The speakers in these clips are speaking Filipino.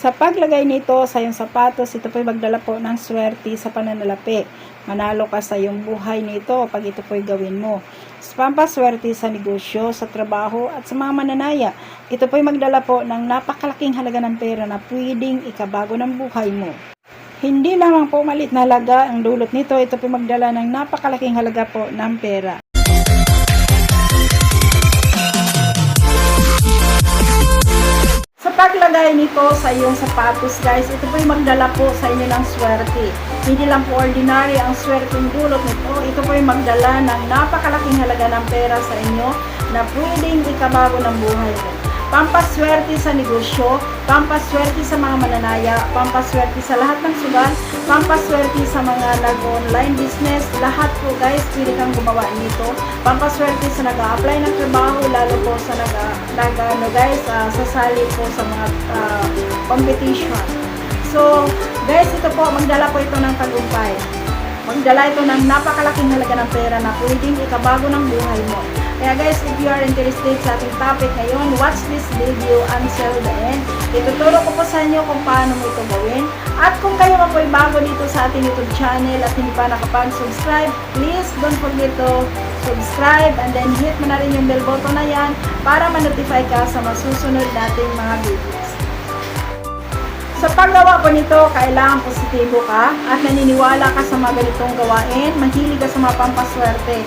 Sa paglagay nito sa iyong sapatos, ito po'y magdala po ng swerte sa pananalapi. Manalo ka sa iyong buhay nito pag ito po'y gawin mo. Sa pampaswerte sa negosyo, sa trabaho, at sa mga mananaya, ito po'y magdala po ng napakalaking halaga ng pera na pwedeng ikabago ng buhay mo. Hindi lamang po malit na halaga ang dulot nito, ito po'y magdala ng napakalaking halaga po ng pera. Paglagay nito sa iyong sapatos guys, ito po'y magdala po sa inyo ng swerte. Hindi lang po ordinary ang swerteng dulot nito, ito po'y magdala ng napakalaking halaga ng pera sa inyo na pwedeng ikabago ng buhay mo. Pampaswerte sa negosyo, pampaswerte sa mga mananaya, pampaswerte sa lahat ng sugal, pampaswerte sa mga nag-online business, lahat po guys, pwede kang gumawa nito. Pampaswerte sa nag-a-apply ng trabaho, lalo po sa nag, nag ano guys, ah, sasali po sa mga ah, competition. So, guys, ito po, magdala po ito ng tagumpay. Magdala ito ng napakalaking halaga ng pera na pwedeng ikabago ng buhay mo. Kaya guys, if you are interested sa ating topic ngayon, watch this video until the end. Ituturo ko po sa inyo kung paano mo ito gawin. At kung kayo man po bago dito sa ating YouTube channel at hindi pa nakapag-subscribe, please don't forget to subscribe and then hit mo na rin yung bell button na yan para ma-notify ka sa masusunod nating mga videos. Sa paggawa po nito, kailangan positibo ka at naniniwala ka sa mga ganitong gawain, mahilig ka sa mga pampaswerte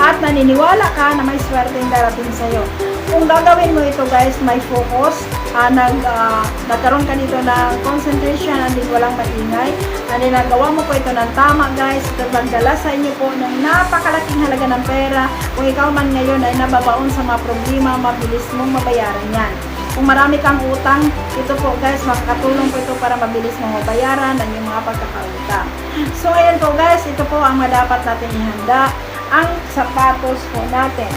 at naniniwala ka na may swerte yung darating sa'yo. Kung gagawin mo ito guys, may focus, ah, nag, ah, nagkaroon ka dito ng concentration and din walang maingay, and then nagawa mo po ito ng tama guys, ito magdala sa inyo po ng napakalaking halaga ng pera, kung ikaw man ngayon ay nababaon sa mga problema, mabilis mong mabayaran yan. Kung marami kang utang, ito po guys, makakatulong po ito para mabilis mong mabayaran ang yung mga pagkakautang. So ayan po guys, ito po ang madapat natin ihanda, ang sapatos po natin.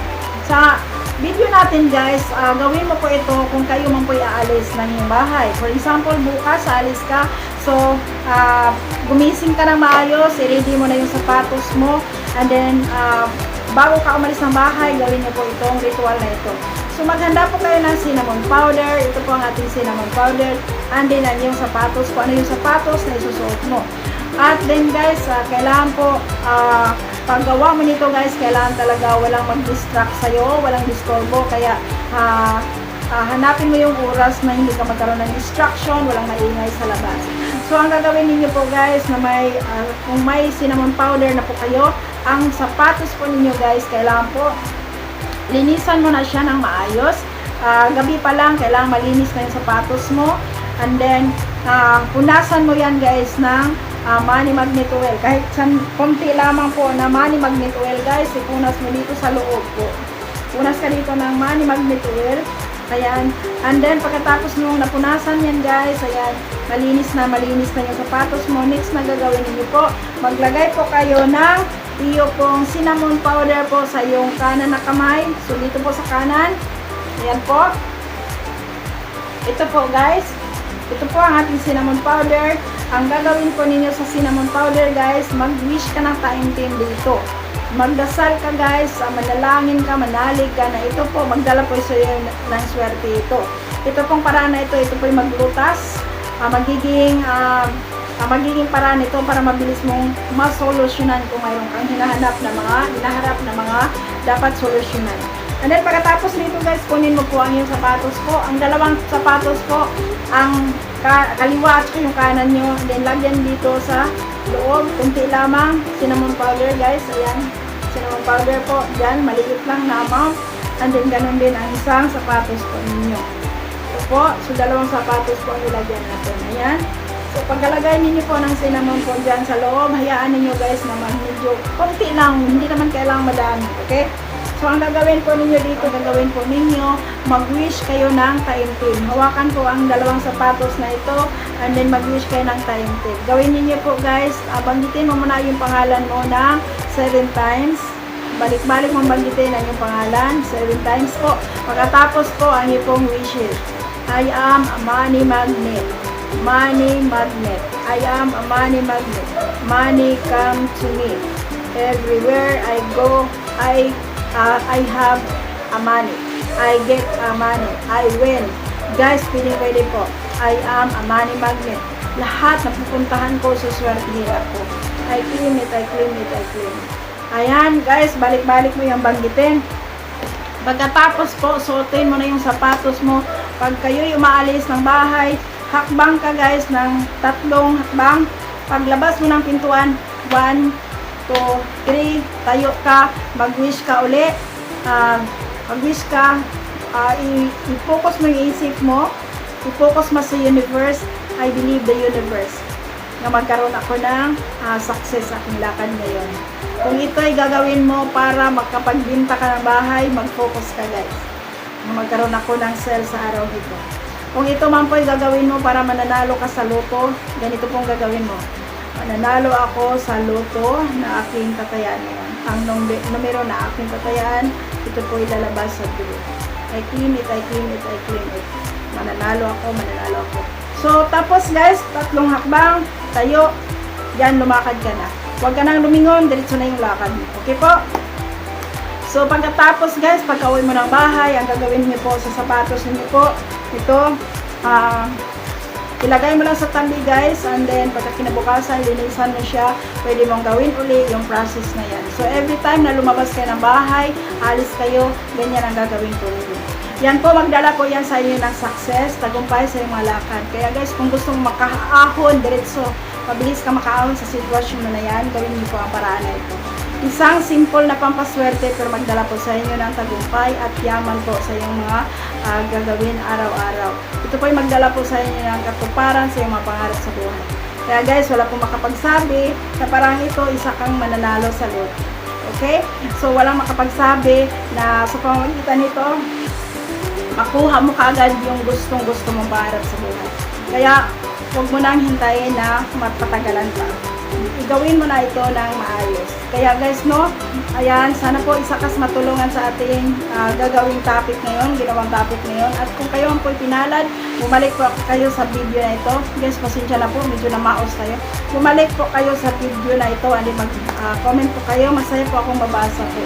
Sa video natin guys, ah, gawin mo po ito kung kayo man po aalis ng iyong bahay. For example, bukas aalis ka, so ah, gumising ka ng maayos, i-ready mo na yung sapatos mo, and then ah, bago ka umalis ng bahay, gawin niyo po itong ritual na ito. So maghanda po kayo ng cinnamon powder, ito po ang ating cinnamon powder, and then ang yung sapatos, kung ano yung sapatos na isusuot mo. At then guys, ah, kailangan po, ah, paggawa mo nito guys, kailangan talaga walang mag-distract sa'yo, walang disturbo, kaya ah, ah, hanapin mo yung oras na hindi ka magkaroon ng distraction, walang maingay sa labas. So ang gagawin ninyo po guys, na may, ah, kung may cinnamon powder na po kayo, ang sapatos po ninyo guys, kailangan po linisan mo na siya ng maayos. Ah, gabi pa lang, kailangan malinis na yung sapatos mo. And then, ah, punasan mo yan guys ng ah, money magnet oil. Kahit san, konti lamang po na money magnet oil guys, ipunas mo dito sa loob po. Punas ka dito ng money magnet oil. Ayan. And then, pagkatapos nung napunasan yan guys, ayan, malinis na, malinis na yung sapatos mo. Next na gagawin niyo po, maglagay po kayo ng iyo pong cinnamon powder po sa iyong kanan na kamay. So, dito po sa kanan. Ayan po. Ito po guys. Ito po ang ating cinnamon powder. Ang gagawin po ninyo sa cinnamon powder guys, mag-wish ka ng taimtim dito. Magdasal ka guys, ah, manalangin ka, manalig ka na ito po, magdala po sa iyo ng swerte ito. Ito pong paraan na ito, ito po yung maglutas. Ah, magiging ah, ang magiging paraan nito para mabilis mong masolusyonan kung mayroon kang hinahanap na mga hinaharap na mga dapat solusyonan. And then pagkatapos nito guys, kunin mo po ang iyong sapatos po. Ang dalawang sapatos po, ang ka kaliwa at yung kanan nyo. And then lagyan dito sa loob, kunti lamang, cinnamon powder guys. Ayan, cinnamon powder po. Diyan, maliit lang na amount. And then ganun din ang isang sapatos po ninyo. Ito po, so dalawang sapatos po ang ilagyan natin. Ayan. So, pagkalagay ninyo po ng cinnamon po dyan sa loob, hayaan ninyo guys naman medyo konti lang, hindi naman kailangang madami, okay? So, ang gagawin po ninyo dito, gagawin po ninyo, mag-wish kayo ng taimtim. Hawakan po ang dalawang sapatos na ito, and then mag-wish kayo ng taimtim. Gawin ninyo po guys, banggitin mo muna yung pangalan mo ng 7 times. Balik-balik mong banggitin ang yung pangalan, 7 times po. Pagkatapos po, ang iyong wishes. I am a money magnet money magnet. I am a money magnet. Money come to me. Everywhere I go, I uh, I have a money. I get a money. I win. Guys, pwede pwede po. I am a money magnet. Lahat na pupuntahan ko, suswertihin ako. I claim it, I claim it, I claim it. Ayan, guys, balik-balik mo yung banggitin. Pagkatapos po, suotin mo na yung sapatos mo. Pag kayo'y umaalis ng bahay, hakbang ka guys ng tatlong hakbang. Paglabas mo ng pintuan, 1, 2, 3, tayo ka, mag-wish ka uli. Ah, mag-wish ka, i- i-focus mo yung isip mo, i-focus mo sa universe, I believe the universe na magkaroon ako ng ah, success sa aking lakad ngayon. Kung ito ay gagawin mo para magkapagbinta ka ng bahay, mag-focus ka guys. Na magkaroon ako ng sale sa araw nito. Kung ito man po ay gagawin mo para mananalo ka sa loto, ganito pong gagawin mo. Mananalo ako sa loto na aking tatayan ngayon. Ang numero na aking tatayan, ito po ilalabas sa dulo. I claim it, I claim it, I claim it. Mananalo ako, mananalo ako. So, tapos guys, tatlong hakbang, tayo, yan, lumakad ka na. Huwag ka nang lumingon, diretso na yung lakad. Okay po? So, pagkatapos guys, pagka uwi mo ng bahay, ang gagawin niyo po sa sapatos niyo po, ito, ah, ilagay mo lang sa tambi guys, and then pagka kinabukasan, linisan mo siya, pwede mong gawin uli yung process na yan. So, every time na lumabas kayo ng bahay, alis kayo, ganyan ang gagawin ko rin. Yan po, magdala po yan sa inyo ng success, tagumpay sa iyong mga lakad. Kaya guys, kung gusto mong makaahon, diretso, mabilis ka makaahon sa sitwasyon mo na yan, gawin niyo po ang paraan na ito. Isang simple na pampaswerte pero magdala po sa inyo ng tagumpay at yaman po sa iyong mga ah, gagawin araw-araw. Ito po ay magdala po sa inyo ng katuparan sa iyong mga pangarap sa buhay. Kaya guys, wala pong makapagsabi na parang ito isa kang mananalo sa loto. Okay? So, walang makapagsabi na sa pamamagitan nito, makuha mo kaagad yung gustong gusto mong pangarap sa buhay. Kaya, huwag mo nang hintayin na mapatagalan pa. Igawin mo na ito ng maayos. Kaya guys, no, ayan, sana po isa kas matulungan sa ating ah, gagawing topic ngayon, ginawang topic ngayon. At kung kayo ang po'y pinalad, bumalik po kayo sa video na ito. Guys, pasensya na po, medyo namaos tayo. Bumalik po kayo sa video na ito, and mag-comment po kayo. Masaya po akong mabasa po.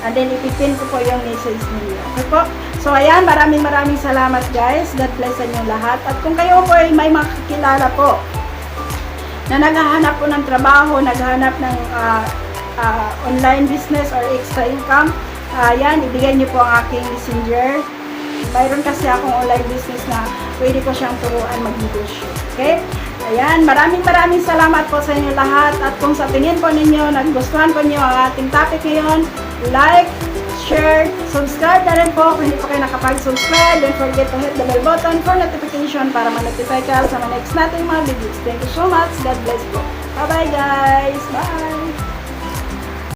And then, ipipin ko po yung message ninyo. Okay po? So, ayan, maraming maraming salamat guys. God bless sa inyo lahat. At kung kayo po ay may makakilala po na naghahanap po ng trabaho, naghahanap ng ah, ah, online business or extra income, ayan, ibigay niyo po ang aking messenger. Mayroon kasi akong online business na pwede ko siyang turuan mag-negosyo. Okay? Ayan, maraming maraming salamat po sa inyo lahat. At kung sa tingin po ninyo, nagustuhan po niyo ang ating topic ngayon, like, share, subscribe na rin po kung hindi po kayo nakapag-subscribe. Don't forget to hit the bell button for notification para ma-notify ka sa mga next nating mga videos. Thank you so much. God bless po. Bye-bye guys. Bye!